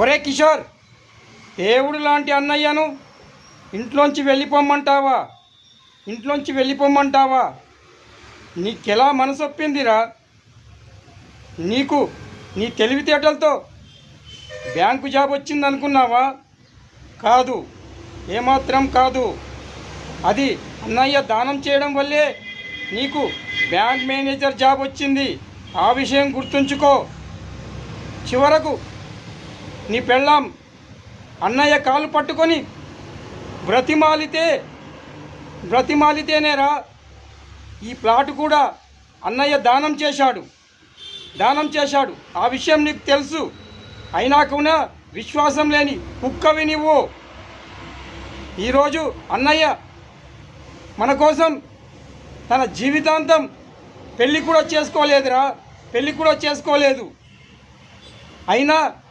ఒరే కిషోర్ దేవుడు లాంటి అన్నయ్యను ఇంట్లోంచి వెళ్ళిపోమ్మంటావా? ఇంట్లోంచి వెళ్ళిపోమ్మంటావా? నీకెలా మనసొప్పిందిరా? నీకు నీ తెలివితేటలతో బ్యాంకు జాబ్ వచ్చిందనుకున్నావా? కాదు ఏమాత్రం కాదు. అది అన్నయ్య దానం చేయడం వల్లే నీకు బ్యాంక్ మేనేజర్ జాబ్ వచ్చింది. ఆ విషయం గుర్తుంచుకో. చివరకు నీ పెళ్ళాం. అన్నయ్య కాలు పట్టుకొని బ్రతిమాలితే బ్రతిమాలితేనేరా. ఈ ప్లాట్ కూడా అన్నయ్య దానం చేశాడు. దానం చేశాడు. ఆ విషయం నీకు తెలుసు. అయినా కూడా విశ్వాసం లేని కుక్కవి నువ్వు ఈరోజు అన్నయ్య మన కోసం తన జీవితాంతం పెళ్ళి కూడా చేసుకోలేదురా. పెళ్ళి కూడా చేసుకోలేదు. అయినా